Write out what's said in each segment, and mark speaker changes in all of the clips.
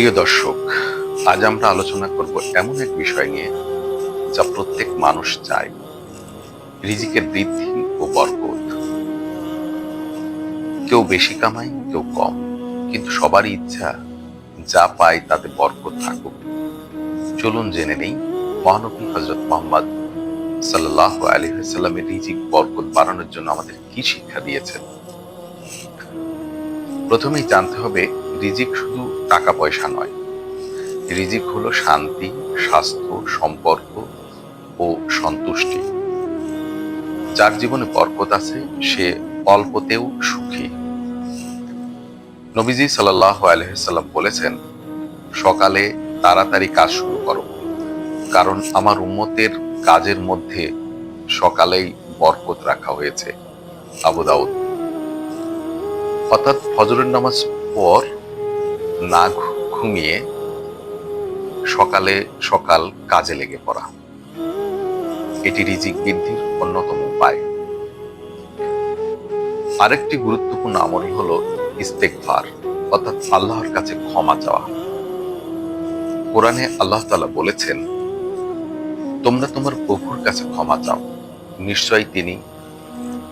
Speaker 1: প্রিয় দর্শক, আজ আমরা আলোচনা করব এমন এক বিষয় নিয়ে যা প্রত্যেক মানুষ চায়, রিজিকের বৃদ্ধি ও বরকত। কেউ বেশি কামায়, কেউ কম, কিন্তু সবারই ইচ্ছা যা পায় তাতে বরকত থাকুক। চলুন জেনে নেই, মহানবী হজরত মোহাম্মদ সাল্লাহ আলী সাল্লামের রিজিক, বরকত বাড়ানোর জন্য আমাদের কি শিক্ষা দিয়েছেন? প্রথমেই জানতে হবে রিজিক শুধু টাকা পয়সা নয়। রিজিক হলো শান্তি, স্বাস্থ্য, সম্পর্ক ও সন্তুষ্টি। যার জীবনে বরকত আছে, সে অল্পতেও সুখী। নবীজি সাল্লাহ আলহাম বলেছেন, সকালে তাড়াতাড়ি কাজ শুরু করো, কারণ আমার উম্মতের কাজের মধ্যে সকালেই বরকত রাখা হয়েছে। আবু দাউদ। অর্থাৎ ফজরের নামাজ পর না ঘুমিয়ে সকালে সকাল কাজে লেগে পড়া। এটি রিজিক বৃদ্ধির অন্যতম উপায়। আরেকটি গুরুত্বপূর্ণ আমল হলো ইস্তেকফার অর্থাৎ আল্লাহর কাছে ক্ষমা চাওয়া। কোরআনে আল্লাহ তাআলা বলেছেন, তোমরা তোমার প্রভুর কাছে ক্ষমা চাও। নিশ্চয়ই তিনি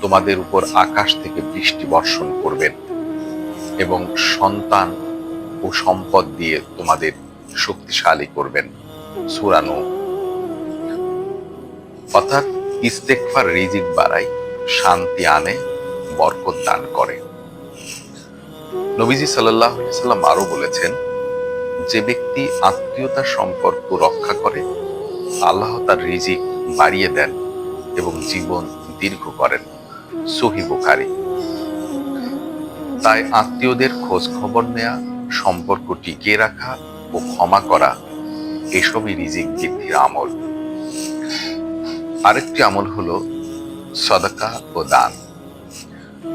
Speaker 1: তোমাদের উপর আকাশ থেকে বৃষ্টি বর্ষণ করবেন এবং সন্তান ও সম্পদ দিয়ে তোমাদের শক্তিশালী করবেন। সুরানো। অর্থাৎ ইস্তেকফার রিজিক বাড়ায় শান্তি আনে, বরকত দান করে। নবীজি সাল্লাম আরও বলেছেন, যে ব্যক্তি আত্মীয়তার সম্পর্ক রক্ষা করে, আল্লাহ তার রিজিক বাড়িয়ে দেন এবং জীবন দীর্ঘ করেন। সহি বুখারী। তাই আত্মীয়দের খোঁজ খবর নেয়া সম্পর্ক টিকিয়ে রাখা ও ক্ষমা করা এসবই রিজিক বৃদ্ধির আমল। আরেকটি আমল হলো সদাকা ও দান।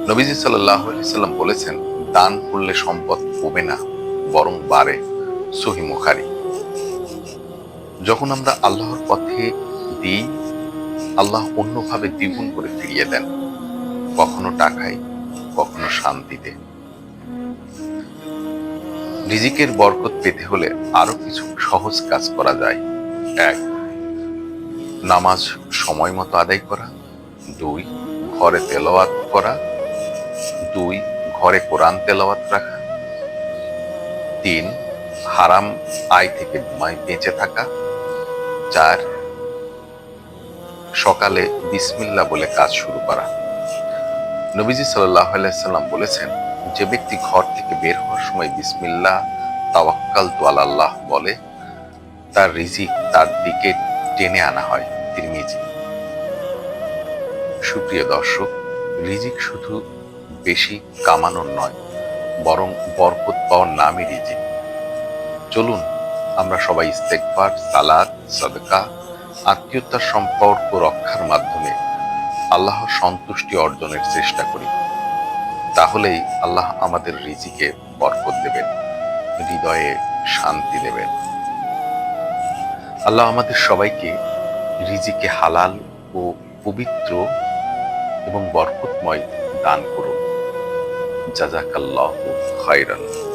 Speaker 1: নবীজি সাল্লাম বলেছেন, দান করলে সম্পদ কমে না, বরং বাড়ে, সহি মুখারি। যখন আমরা আল্লাহর পথে দিই, আল্লাহ অন্যভাবে দ্বিগুণ করে ফিরিয়ে দেন, কখনো টাকায়, কখনো শান্তিতে। রিজিকের বরকত পেতে হলে আরও কিছু সহজ কাজ করা যায়। এক, নামাজ সময় মতো আদায় করা। দুই, ঘরে তেলাওয়াত করা। দুই, ঘরে কোরআন তেলাওয়াত রাখা। তিন, হারাম আয় থেকে বেঁচে থাকা। চার, সকালে বিসমিল্লা বলে কাজ শুরু করা। নবীজি সাল্লাহ সাল্লাম বলেছেন যে ব্যক্তি ঘর থেকে বের হওয়ার সময় বিসমিল্লা তাওয়াক্কাল তো আল্লাহ বলে, তার রিজিক তার দিকে টেনে আনা হয় তিরমিজি। সুপ্রিয় দর্শক, রিজিক শুধু বেশি কামানোর নয়, বরং বরকত পাওয়ার নামই রিজিক। চলুন, আমরা সবাই ইস্তেকবার সালাদ সদকা, আত্মীয়তার সম্পর্ক রক্ষার মাধ্যমে আল্লাহর সন্তুষ্টি অর্জনের চেষ্টা করি। তাহলেই আল্লাহ আমাদের রিজিকে বরকত দেবেন, হৃদয়ে শান্তি দেবেন। আল্লাহ আমাদের সবাইকে রিজিকে হালাল ও পবিত্র এবং বরকতময় দান করুন। জাজাকাল্লাহ খায়রান।